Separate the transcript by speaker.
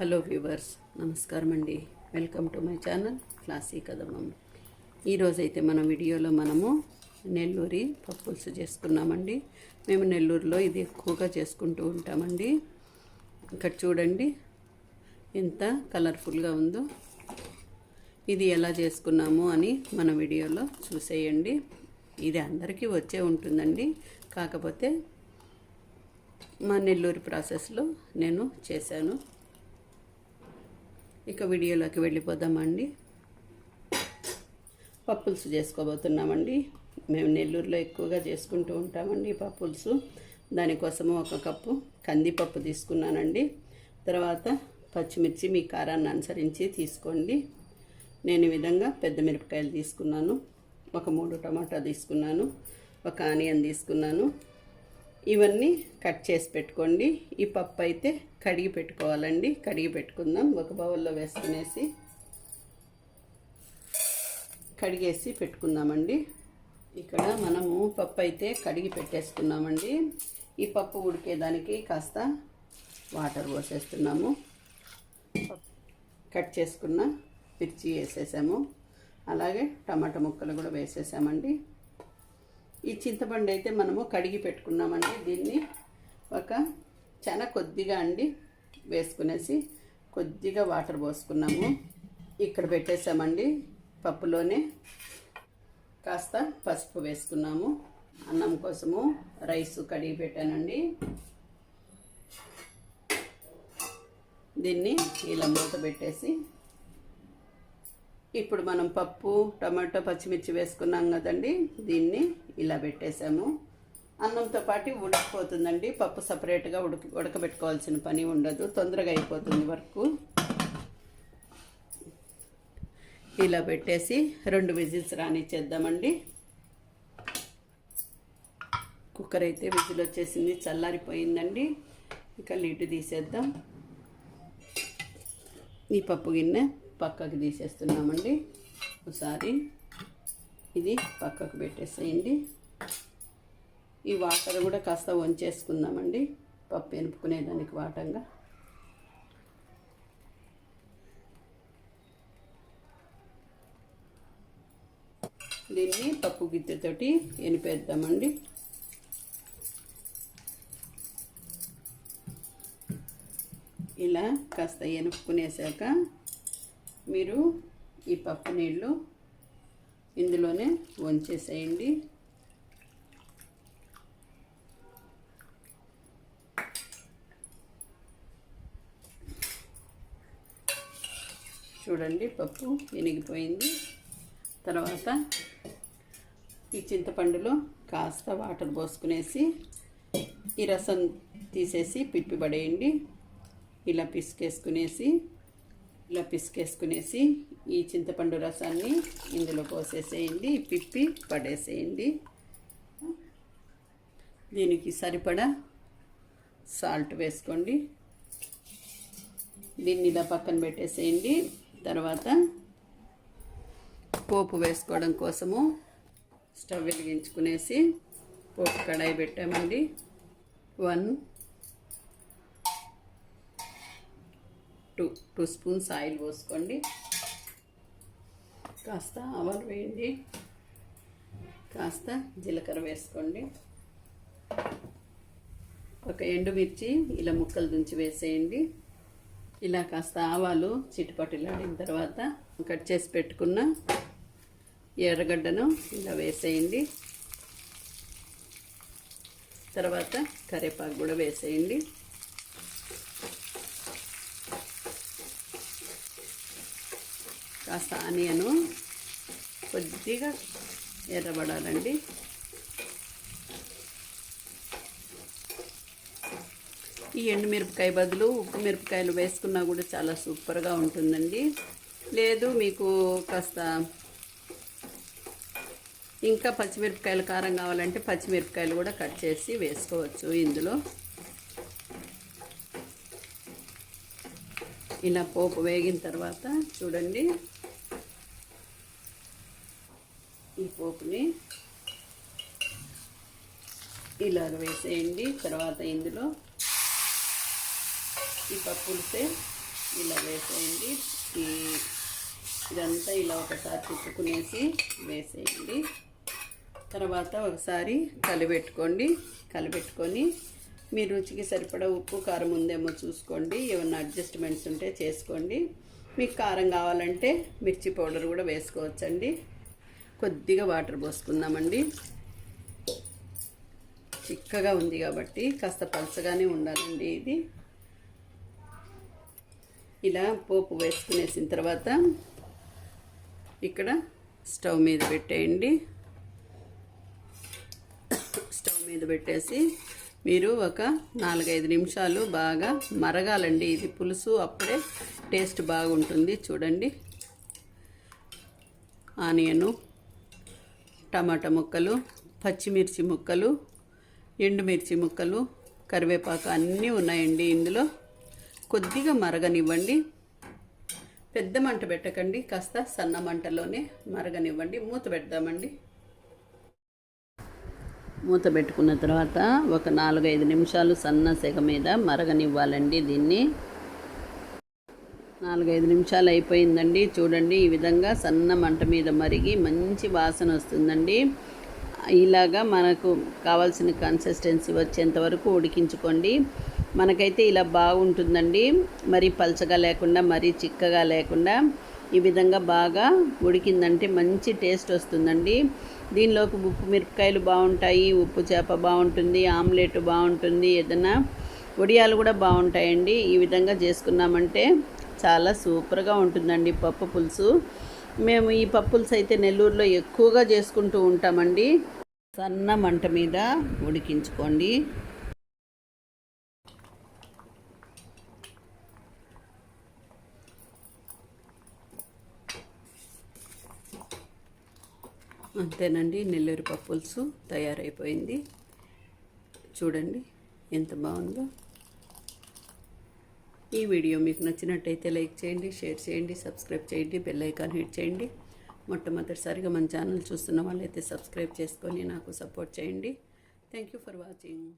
Speaker 1: Hello viewers నమస్కారం అండి. Welcome to my channel classy కథమం ఈరోజైతే మన వీడియోలో మనము నెల్లూరి పప్పుల్స్ చేసుకున్నామండి. మేము నెల్లూరులో ఇది ఎక్కువగా చేసుకుంటూ ఉంటామండి. ఇక్కడ చూడండి ఎంత కలర్ఫుల్గా ఉందో. ఇది ఎలా చేసుకున్నాము అని మన వీడియోలో చూసేయండి. ఇది అందరికీ వచ్చే ఉంటుందండి. కాకపోతే మా నెల్లూరు ప్రాసెస్లో నేను చేశాను. ఇక వీడియోలోకి వెళ్ళిపోదామండి. పప్పులుసు చేసుకోబోతున్నామండి. మేము నెల్లూరులో ఎక్కువగా చేసుకుంటూ ఉంటామండి పప్పులుసు. దానికోసము ఒక కప్పు కందిపప్పు తీసుకున్నానండి. తర్వాత పచ్చిమిర్చి మీ కారాన్ని అనుసరించి తీసుకోండి. నేను ఈ విధంగా పెద్ద మిరపకాయలు తీసుకున్నాను. ఒక మూడు టమాటా తీసుకున్నాను. ఒక ఆనియన్ తీసుకున్నాను. ఇవన్నీ కట్ చేసి పెట్టుకోండి. ఈ పప్పు అయితే కడిగి పెట్టుకోవాలండి. కడిగి పెట్టుకుందాం. ఒక బౌల్లో వేసుకునేసి కడిగేసి పెట్టుకుందామండి. ఇక్కడ మనము పప్పు అయితే కడిగి పెట్టేసుకున్నామండి. ఈ పప్పు ఉడికేదానికి కాస్త వాటర్ పోసేస్తున్నాము. కట్ చేసుకున్న మిర్చి వేసేసాము. అలాగే టమాటా ముక్కలు కూడా వేసేసామండి. ఈ చింతపండు అయితే మనము కడిగి పెట్టుకున్నామండి. దీన్ని ఒక చాలా కొద్దిగా అండి వేసుకునేసి కొద్దిగా వాటర్ పోసుకున్నాము. ఇక్కడ పెట్టేసామండి పప్పులోనే. కాస్త పసుపు వేసుకున్నాము. అన్నం కోసము రైస్ కడిగి పెట్టానండి. దీన్ని ఇలా మూత పెట్టేసి ఇప్పుడు మనం పప్పు టమాటో పచ్చిమిర్చి వేసుకున్నాం కదండి. దీన్ని ఇలా పెట్టేసాము అన్నంతో పాటు ఉడికిపోతుందండి. పప్పు సపరేట్గా ఉడక ఉడకబెట్టుకోవాల్సిన పని ఉండదు. తొందరగా అయిపోతుంది వరకు. ఇలా పెట్టేసి రెండు విజిల్స్ రానిచ్చేద్దామండి. కుక్కర్ అయితే విజిల్ వచ్చేసింది చల్లారిపోయిందండి. ఇక లీటు తీసేద్దాం. ఈ పప్పు గిన్నె పక్కకు తీసేస్తున్నామండి. ఒకసారి ఇది పక్కకు పెట్టేసేయండి. ఈ వాటర్ కూడా కాస్త వంచేసుకుందామండి. పప్పు ఎనుపుకునేదానికి వాటంగా. దీన్ని పప్పు గిద్దెతోటి ఎనిపేద్దామండి. ఇలా కాస్త ఎనుపుకునేసాక మీరు ఈ పప్పు నీళ్ళు ఇందులోనే వంచేసేయండి చూడండి పప్పు ఎనిగిపోయింది. తర్వాత ఈ చింతపండులో కాస్త వాటర్ పోసుకునేసి ఈ రసం తీసేసి పిప్పి పడేయండి. ఇలా పిసికేసుకునేసి ఇలా పిసికేసుకునేసి ఈ చింతపండు రసాన్ని ఇందులో పోసేసేయండి పిప్పి పడేసేయండి. దీనికి సరిపడా సాల్ట్ వేసుకోండి. దీన్ని ఇలా పక్కన పెట్టేసేయండి. తర్వాత పోపు వేసుకోవడం కోసము స్టవ్ వెలిగించుకునేసి పోపు కడాయి పెట్టామండి. One to two spoons oil పోసుకోండి. కాస్త ఆవాలు వేయండి. కాస్త జీలకర్ర వేసుకోండి. ఒక ఎండుమిర్చి ఇలా ముక్కలు దుంచి వేసేయండి. ఇలా కాస్త ఆవాలు చిటిపటిలాడిన తర్వాత కట్ చేసి పెట్టుకున్న ఎర్రగడ్డను ఇలా వేసేయండి. తర్వాత కరివేపాకు కూడా వేసేయండి. కాస్త ఆనియను కొద్దిగా ఎర్రబడాలండి. ఈ ఎండుమిరపకాయ బదులు ఉప్పు మిరపకాయలు వేసుకున్నా కూడా చాలా సూపర్గా ఉంటుందండి. లేదు మీకు కాస్త ఇంకా పచ్చిమిరపకాయలు కారం కావాలంటే పచ్చిమిరపకాయలు కూడా కట్ చేసి వేసుకోవచ్చు ఇందులో. ఇలా పోపు వేగిన తర్వాత చూడండి. ఈ పోపుని ఇలాగ వేసేయండి. తర్వాత ఇందులో ఈ పప్పులసే ఇలా వేసేయండి. ఈ ఇదంతా ఇలా ఒకసారి తిప్పుకునేసి వేసేయండి. తర్వాత ఒకసారి కలిపెట్టుకోండి. కలిపెట్టుకొని మీ రుచికి సరిపడా ఉప్పు కారం ఉందేమో చూసుకోండి. ఏమన్నా అడ్జస్ట్మెంట్స్ ఉంటే చేసుకోండి. మీకు కారం కావాలంటే మిర్చి పౌడర్ కూడా వేసుకోవచ్చండి. కొద్దిగా వాటర్ పోసుకుందామండి. చిక్కగా ఉంది కాబట్టి కాస్త పలచగానే ఉండాలండి ఇది. ఇలా పోపు వేసుకునేసిన తర్వాత ఇక్కడ స్టవ్ మీద పెట్టేయండి. స్టవ్ మీద పెట్టేసి మీరు ఒక నాలుగైదు నిమిషాలు బాగా మరగాలండి. ఇది పులుసు అప్పుడే టేస్ట్ బాగుంటుంది. చూడండి. ఆనియను టమాటా ముక్కలు పచ్చిమిర్చి ముక్కలు ఎండుమిర్చి ముక్కలు కరివేపాకు అన్నీ ఉన్నాయండి ఇందులో. కొద్దిగా మరగనివ్వండి. పెద్ద మంట పెట్టకండి కాస్త సన్న మంటలోనే మరగనివ్వండి. మూత పెడదామండి. మూత పెట్టుకున్న తర్వాత ఒక నాలుగైదు నిమిషాలు సన్న సెగ మీద మరగనివ్వాలండి దీన్ని. నాలుగైదు నిమిషాలు అయిపోయిందండి. చూడండి ఈ విధంగా సన్న మంట మీద మరిగి మంచి వాసన వస్తుందండి. ఇలాగా మనకు కావాల్సిన కన్సిస్టెన్సీ వచ్చేంత వరకు ఉడికించుకోండి. మనకైతే ఇలా బాగుంటుందండి. మరీ పలచగా లేకుండా మరీ చిక్కగా లేకుండా ఈ విధంగా బాగా ఉడికిందంటే మంచి టేస్ట్ వస్తుందండి. దీనిలోకి ఉప్పు మిరపకాయలు బాగుంటాయి ఉప్పు చేప బాగుంటుంది ఆమ్లెట్ బాగుంటుంది ఏదైనా వడియాలు కూడా బాగుంటాయండి. ఈ విధంగా చేసుకున్నామంటే చాలా సూపర్గా ఉంటుందండి పప్పు పులుసు. మేము ఈ పప్పులుసు అయితే నెల్లూరులో ఎక్కువగా చేసుకుంటూ ఉంటామండి. సన్న మంట మీద ఉడికించుకోండి. అంతేనండి నెల్లూరు పప్పులుసు తయారైపోయింది. చూడండి ఎంత బాగుందో. ఈ వీడియో మీకు నచ్చినట్టయితే లైక్ చేయండి షేర్ చేయండి సబ్స్క్రైబ్ చేయండి బెల్ ఐకాన్ హిట్ చేయండి. మొట్టమొదటిసారిగా మన ఛానల్ చూస్తున్న వాళ్ళైతే సబ్స్క్రైబ్ చేసుకొని నాకు సపోర్ట్ చేయండి. Thank you for watching